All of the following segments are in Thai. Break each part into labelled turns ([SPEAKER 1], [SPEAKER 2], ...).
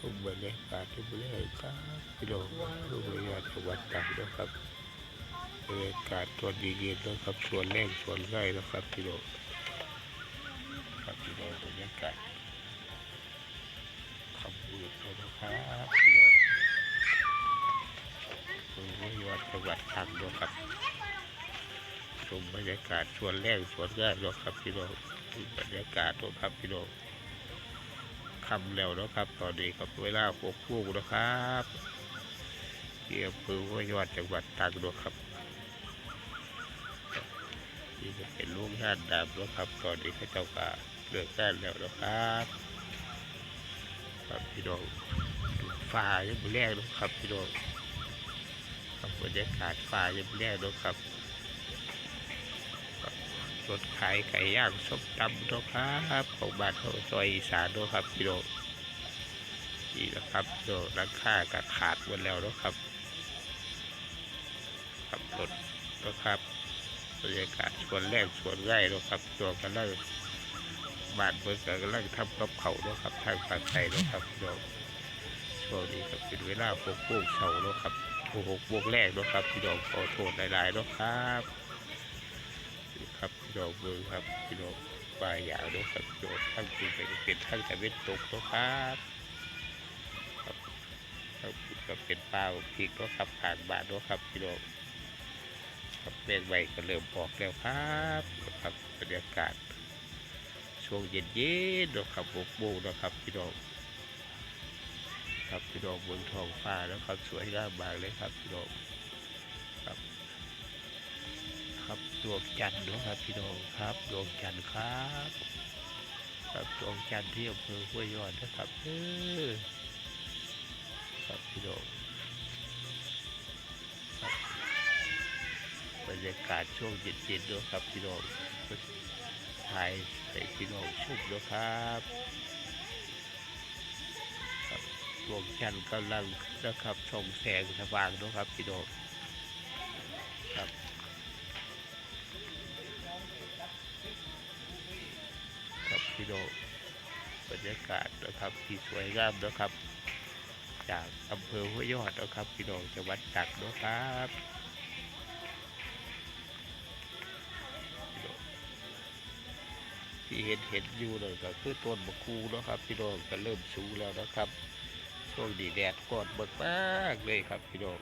[SPEAKER 1] ชมบรรยากาศที่บริเวณครับพี่น้องรูปบรรยากาจังหวัดตากนะครับบรรยากาศส่วนดีเย็นนะครับส่วนแรงส่วนง่ายนะครับพี่น้องครับพี่น้องบรรยากาศคำพูดนะครับพี่น้องรูปบรรยากาศจังหวัดตากนะครับชมบรรยากาศส่วนแรงส่วนง่ายนะครับพี่น้องบรรยากาศนะครับพี่น้อง คำแล้วนะครับ ตอนนี้ครับเวลาหกโมงนะครับเที่อำเภอห้วยยอดจังหวัดตากนะครับนี่จะเป็นลูกงานดำนะครับ ตอนนี้เขาเจ้าก็เลิกงานแล้วนะครับครับพี่น้องฟ้ายังไม่แรงนะครับพี่น้องครับบรรยากาศฟ้ายังไม่แรงนะครับ ครับรถขายไก่ย่างส้มตำนะครับของบ้านเขาซอยอีสานนะครับพี่น้องนี่นะครับโดนังค่ากัขาดหมดแล้วนะครับครับรถนะครับบรรยากาศส่วนแรกส่วนง่ายนะครับตัวกันแล้วบ้านเมืองก็กำลังทำกับเขานะครับทางฝั่งไทยนะครับพี่น้องช่วงนี้ก็เป็นเวลาพวกพวกเสานะครับหกโมงแรกนะครับพี่น้องขอโทษหลายๆนะครับ ครับพี่น้องเมืองครับพี่น้องป่าอย่างเนาะครับพี่น้องทั้งจริงเป็นเป็นทั้งแต่เวทตกเนาะครับครับทั้งพูดก็เป็นป่าพริกเนาะครับผ่านบ้านเนะครับพี่น้องครับแมงใบก็เริ่มออกแล้วครับครับบรรยากาศช่วงเย็นๆเนาะครับหกโมงเนะครับพี่น้องครับพี่น้องเมืองทองฟ้าแล้วครับสวยงามมากเลยครับพี่น้อง ครับดวงจันทร์นะครับพี่น้องครับดวงจันทร์ครับครับดวงจันทร์ที่อำเภอห้วยยอดนะครับเออครับพี่น้องบรรยากาศช่วงเย็นๆด้วยครับพี่น้องถ่ายใส่พี่น้องชุบด้วยครับครับดวงจันทร์กำลังนะครับส่องแสงสว่างด้วยครับพี่น้อง ครับรรยากาศนะครับที่สวยงามนะครับ จากอำเภอห้วยยอดนะครับพี่น้องจังหวัดตากนะครับที่เห็นเห็นอยู่เลยก็คือต้นมะคูนะครับ พี่น้องก็เริ่มสูงแล้วนะครับช่วงดีแดดกอดเบิกมากเลยครับพี่น้อง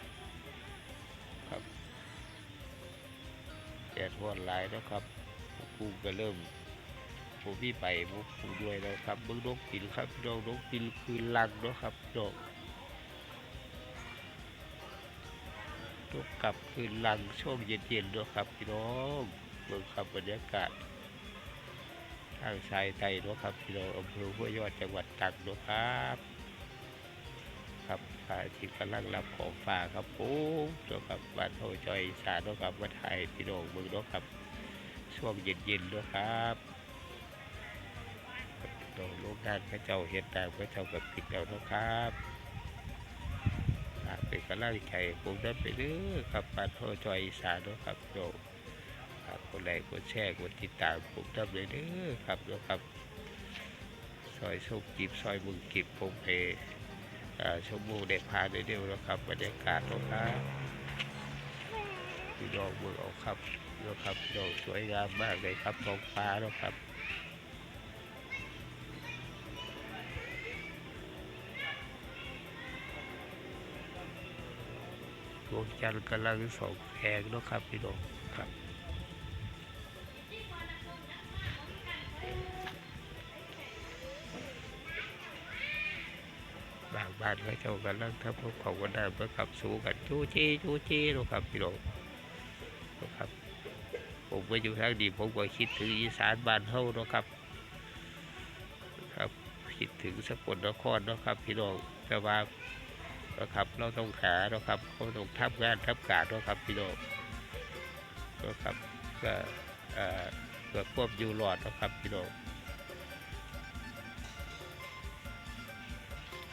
[SPEAKER 1] ครับแดดร้อนหลายนะครับมะคูก็เริ่ม ผมพี่ไปผมผมด้วยนะครับเบิ้งนกปินครับพี่น้องนกปินคือลังเนาะครับพี่น้องนกกลับคืนลังช่วงเย็นๆเนาะครับพี่น้องเบิ้งครับบรรยากาศทางชายไทยเนาะครับพี่น้องอำเภอห้วยยอดจังหวัดตรังเนาะครับครับพระอาทิตย์กำลังรับของฝากครับผมเนาะครับบ้านโพจอยสานเนาะครับมาถ่ายพี่น้องเบิ้งเนาะครับช่วงเย็นๆเนาะครับ โดยโรงงานพระเจ้าเฮ็ดตามพระเจ้ากับผิดแล้วนะครับเป็นกำลังใจผมได้ไปเด้อครับปานโทจอยอีสานเนาะครับโดครับกดไลค์กดแชร์กดติดตามผมได้เลยเด้อครับเนะครับซอยชมกิบซอยมึงกิบผมเพอ่าชมมูเด็กพาเดียวแล้วครับบรรยากาศนะครับพี่น้องเมืองเอาครับเนะครับพี่น้องสวยงามมากเลยครับท้องฟ้าเนาะครับ ดวงจันทร์กำลังส่องแสงนะครับพี่น้องครับบางบ้านเขาเจ้ากำลังทำพวกเขาก็ได้เพื่อขับสู้กันจู้จี้จู้จี้นะครับพี่น้องนะครับผมไปอยู่ทางดีผมก็คิดถึงอีสานบ้านเฮานะครับ ครับคิดถึงสกลนครนะครับพี่น้องแต่ว่า นะครับ เราต้องหานะครับเราต้องทำงานทำการนะครับพี่น้องนะครับก็เอ่อเพื่อควบอยู่รอดนะครับพี่น้อง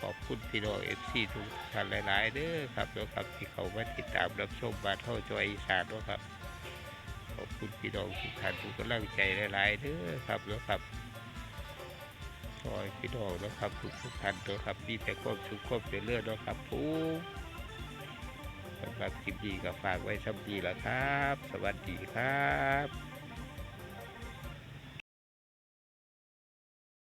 [SPEAKER 1] ขอบคุณพี่น้องเอฟซีทุกท่านหลาย ๆเด้อครับนะครับที่เขามาติดตามรับชมบาเท่าจอยอีสานนะครับขอบคุณพี่น้องทุกท่านทุกกำลังใจหลาย ๆเด้อครับนะครับ ขอให้พี่น้องนะครับทุกทุกท่านนะครับมีแต่ความสุขความเจริญนะครับผมสำหรับคลิปดีก็ฝากไว้สักทีละครับ สวัสดีครับ